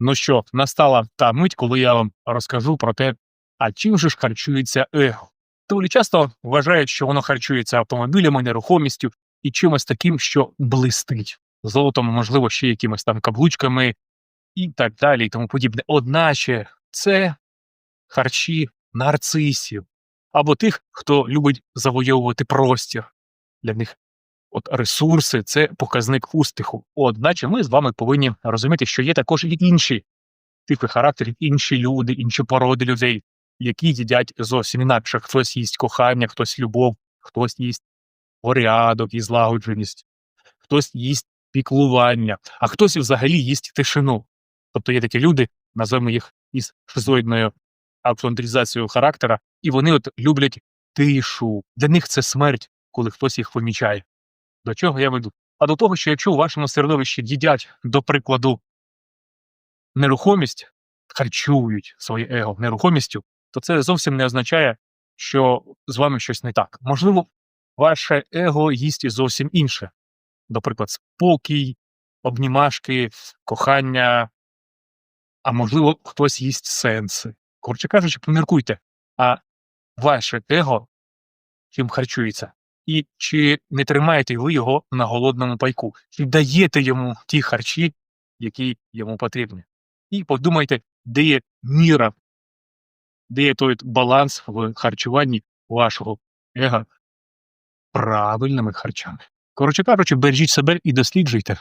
Ну що, настала та мить, коли я вам розкажу про те, а чим же ж харчується его. Доволі часто вважають, що воно харчується автомобілями, нерухомістю і чимось таким, що блистить. Золотом, можливо, ще якимись там каблучками і так далі, і тому подібне. Одначе це харчі нарцисів або тих, хто любить завойовувати простір. Для них от ресурси це показник успіху. Одначе ми з вами повинні розуміти, що є також і інші типи характерів, інші люди, інші породи людей, які їдять зовсім інакше. Хтось їсть кохання, хтось любов, хтось їсть порядок і злагодженість, хтось їсть піклування, а хтось взагалі їсть тишину. Тобто є такі люди, називаємо їх із шизоїдною автоматизацією характера, і вони от люблять тишу. Для них це смерть, коли хтось їх помічає. До чого я веду? А до того, що якщо у вашому середовищі їдять, до прикладу, нерухомість, харчують своє его нерухомістю, то це зовсім не означає, що з вами щось не так. Можливо, ваше его їсть зовсім інше. Наприклад, спокій, обнімашки, кохання, а можливо, хтось їсть сенси. Коротше кажучи, поміркуйте, а ваше его чим харчується? І чи не тримаєте ви його на голодному пайку? Чи даєте йому ті харчі, які йому потрібні? І подумайте, де є міра, де є той баланс в харчуванні вашого его правильними харчами. Коротше кажучи, бережіть себе і досліджуйте.